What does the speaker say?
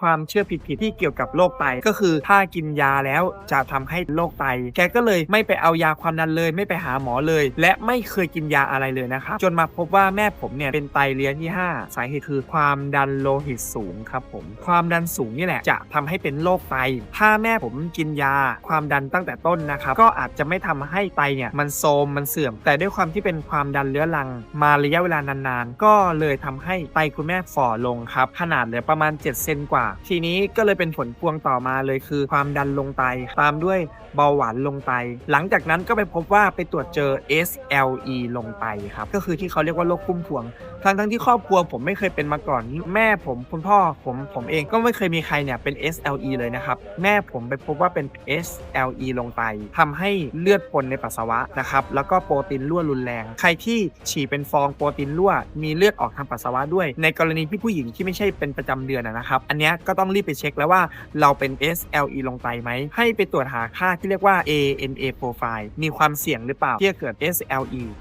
ความเชื่อผิดๆที่เกี่ยวกับโรคไตก็คือถ้ากินยาแล้วจะทำให้โรคไต แกก็เลยไม่ไปเอายาความดันเลย ไม่ไปหาหมอเลย และไม่เคยกินยาอะไรเลยนะครับ จนมาพบว่าแม่ผมเนี่ยเป็นไตเลี้ยที่ 5 สาเหตุคือความดันโลหิตสูงครับผม ความดันสูงนี่แหละจะทำให้เป็นโรคไต ถ้าแม่ผมกินยาความดันตั้งแต่ต้นนะครับ ก็อาจจะไม่ทำให้ไตเนี่ยมันโทมมันเสื่อม แต่ด้วยความที่เป็นความดันเรื้อรัง มาระยะเวลานานๆ ก็เลยทำให้ไตคุณแม่ฝ่อลงครับ ขนาดเหลือประมาณ7เซนกว่าทีนี้ก็เลยเป็นผลพวงต่อมาเลยคือความดันลงไต ตามด้วยเบาหวานลงไต หลังจากนั้นก็ไปพบว่าไปตรวจเจอ SLE ลงไตครับ ก็คือที่เขาเรียกว่าโรคพุ่มพวงทั้งทั้งที่ครอบครัวผมไม่เคยเป็นมาก่อน แม่ผมคุณพ่อผมผมเองก็ไม่เคยมีใครเนี่ยเป็น SLE เลยนะครับ แม่ผมไปพบว่าเป็น SLE ลงไตทำให้เลือดปนในปัสสาวะนะครับ แล้วก็โปรตีนรั่วรุนแรง ใครที่ฉี่เป็นฟองโปรตีนรั่ว มีเลือดออกทางปัสสาวะด้วย ในกรณีที่ผู้หญิงที่ไม่ใช่เป็นประจำเดือนนะครับ อันนี้ก็ต้องรีบไปเช็คแล้วว่าเราเป็น SLE ลงไตไหม ให้ไปตรวจหาค่าที่เรียกว่า ANA profile มีความเสี่ยงหรือเปล่าที่จะเกิด SLE